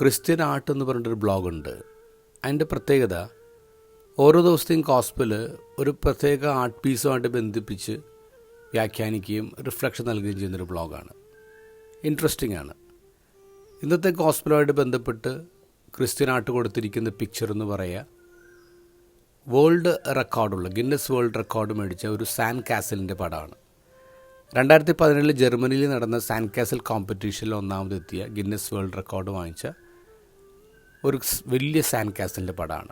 Christian art എന്ന് പറഞ്ഞിട്ടൊരു ബ്ലോഗുണ്ട്. അതിന്റെ പ്രത്യേകത ഓരോ ദിവസത്തെയും കോസ്പിൽ ഒരു പ്രത്യേക ആർട്ട് പീസുമായിട്ട് ബന്ധിപ്പിച്ച് വ്യാഖ്യാനിക്കുകയും റിഫ്ലക്ഷൻ നൽകുകയും ചെയ്യുന്നൊരു ബ്ലോഗാണ്. ഇൻട്രസ്റ്റിംഗ് ആണ്. ഇന്നത്തെ കോസ്പിലുമായിട്ട് ബന്ധപ്പെട്ട് ക്രിസ്ത്യൻ ആർട്ട് കൊടുത്തിരിക്കുന്ന പിക്ചർ എന്ന് പറയുക വേൾഡ് റെക്കോർഡുള്ള ഗിന്നസ് വേൾഡ് റെക്കോർഡ് മേടിച്ച ഒരു സാൻ കാസലിന്റെ പടമാണ്. രണ്ടായിരത്തി പതിനേഴിൽ ജർമ്മനിയിൽ നടന്ന സാൻ കാസൽ കോമ്പറ്റീഷനിൽ ഒന്നാമതെത്തിയ ഗിന്നസ് വേൾഡ് റെക്കോർഡ് വാങ്ങിച്ച ഒരു വലിയ സാൻഡ് കാസിലിന്റെ പടമാണ്.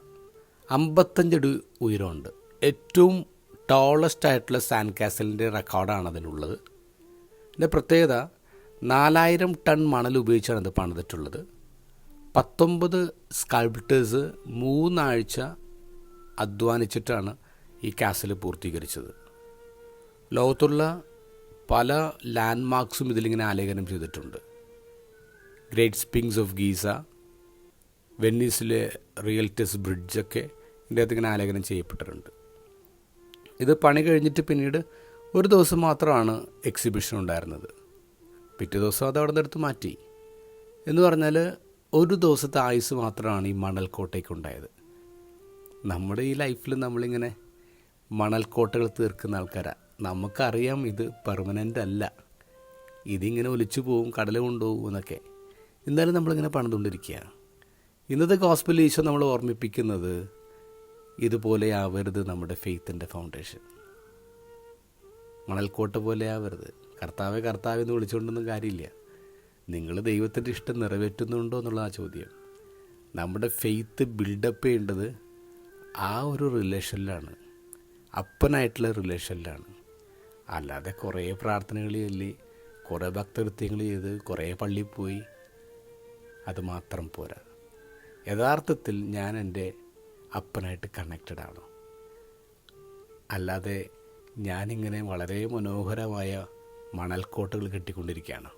അമ്പത്തഞ്ചടി ഉയരമുണ്ട്. ഏറ്റവും ടോളസ്റ്റ് ആയിട്ടുള്ള സാൻഡ് കാസിലിന്റെ റെക്കോർഡാണ് അതിനുള്ളത്. ഇതിന്റെ പ്രത്യേകത നാലായിരം ടൺ മണൽ ഉപയോഗിച്ചാണ് ഇത് പണിതിട്ടുള്ളത്. പത്തൊമ്പത് സ്കൾപ്റ്റേഴ്സ് മൂന്നാഴ്ച അധ്വാനിച്ചിട്ടാണ് ഈ കാസിൽ പൂർത്തീകരിച്ചത്. ലോകത്തുള്ള പല ലാൻഡ് മാർക്സും ഇതിലിങ്ങനെ ആലേഖനം ചെയ്തിട്ടുണ്ട്. ഗ്രേറ്റ് സ്പിങ്സ് ഓഫ് ഗീസ വെന്നീസിലെ റിയൽറ്റസ് ബ്രിഡ്ജൊക്കെ ഇദ്ദേഹത്തിങ്ങനെ ആലേഖനം ചെയ്യപ്പെട്ടിട്ടുണ്ട്. ഇത് പണി കഴിഞ്ഞിട്ട് പിന്നീട് ഒരു ദിവസം മാത്രമാണ് എക്സിബിഷൻ ഉണ്ടായിരുന്നത്. പിറ്റേ ദിവസം അത് അവിടെ നിന്നെടുത്ത് മാറ്റി. എന്ന് പറഞ്ഞാൽ ഒരു ദിവസത്തെ ആയുസ് മാത്രമാണ് ഈ മണൽക്കോട്ടയ്ക്ക് ഉണ്ടായത് നമ്മുടെ ഈ ലൈഫിൽ നമ്മളിങ്ങനെ മണൽക്കോട്ടകൾ തീർക്കുന്ന ആൾക്കാരാണ് നമുക്കറിയാം ഇത് പെർമനന്റ് അല്ല. ഇതിങ്ങനെ ഒലിച്ചു പോവും കടൽ കൊണ്ടുപോകും എന്നൊക്കെ. എന്നാലും നമ്മളിങ്ങനെ പണിതുകൊണ്ടിരിക്കുക ഇന്നത്തെ ഹോസ്പിറ്റൽ ഈശോ നമ്മൾ ഓർമ്മിപ്പിക്കുന്നത് ഇതുപോലെ ആവരുത് നമ്മുടെ ഫെയ്ത്തിന്റെ ഫൗണ്ടേഷൻ മണൽക്കോട്ട പോലെ ആവരുത്. കർത്താവെ കർത്താവ് എന്ന് വിളിച്ചുകൊണ്ടൊന്നും കാര്യമില്ല. നിങ്ങൾ ദൈവത്തിന്റെ ഇഷ്ടം നിറവേറ്റുന്നുണ്ടോ എന്നുള്ള ആ ചോദ്യം. നമ്മുടെ ഫെയ്ത്ത് ബിൽഡപ്പ് ചെയ്യേണ്ടത് ആ ഒരു റിലേഷനിലാണ് അപ്പനായിട്ടുള്ള റിലേഷനിലാണ് അല്ലാതെ കുറേ പ്രാർത്ഥനകൾ ചൊല്ലി കുറേ ഭക്തകൃത്യങ്ങൾ ചെയ്ത് കുറേ പള്ളിയിൽ പോയി അതുമാത്രം പോരാ. യഥാർത്ഥത്തിൽ ഞാൻ എന്റെ അപ്പനായിട്ട് കണക്റ്റഡ് ആണ്. അല്ലാതെ ഞാനിങ്ങനെ വളരെ മനോഹരമായ മണൽക്കോട്ടകൾ കെട്ടിക്കൊണ്ടിരിക്കുകയാണ്.